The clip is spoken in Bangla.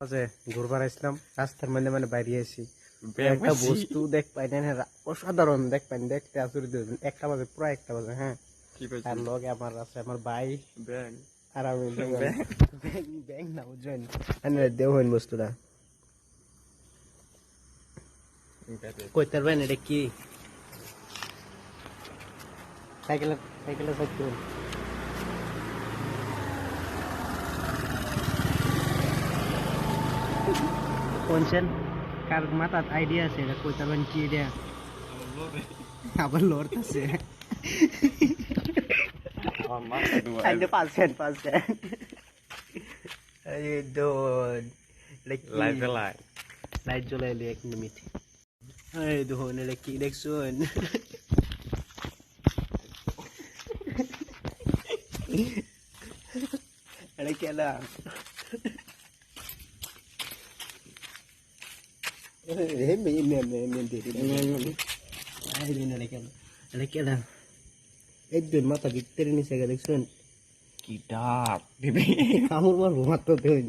আছে ঘুরবার আসলাম রাস্তার মানে মানে বাইরে আসি একটা বস্তু দেখ পাই না হ্যাঁ, অসাধারণ দেখ পাই দেখতে হয়েছেন। একটা বাজে পুরো একটা বাজে হ্যাঁ। আর লগে আমার আছে আমার ভাই। আর আমি ব্যাং? ব্যাং না বুঝছেন এনে দেওহেন বস্তুটা। কইতার ভাই এটা কি? সাইকেল সাইকেলের সাইকেল কোনছেন কার মাথাত আইডিয়া আছে এটা কইতার ভাই কি আইডিয়া আবার লড়তেছে আইডে পার্সেন্ট পার্সেন্ট এই দোন লাইট জ্বলাই এলি এক মিনিট এই দেখুন এটা কি দেখছুন এটা কেলা Hem mi hem mi hem mi dedi. Aynen öyle geldi. Öyle geldi. একজন মাথা ভিতরে নিচে গেলে দেখছেন কি ডাক দেবে কামড় মারবো মাত্র দেবেন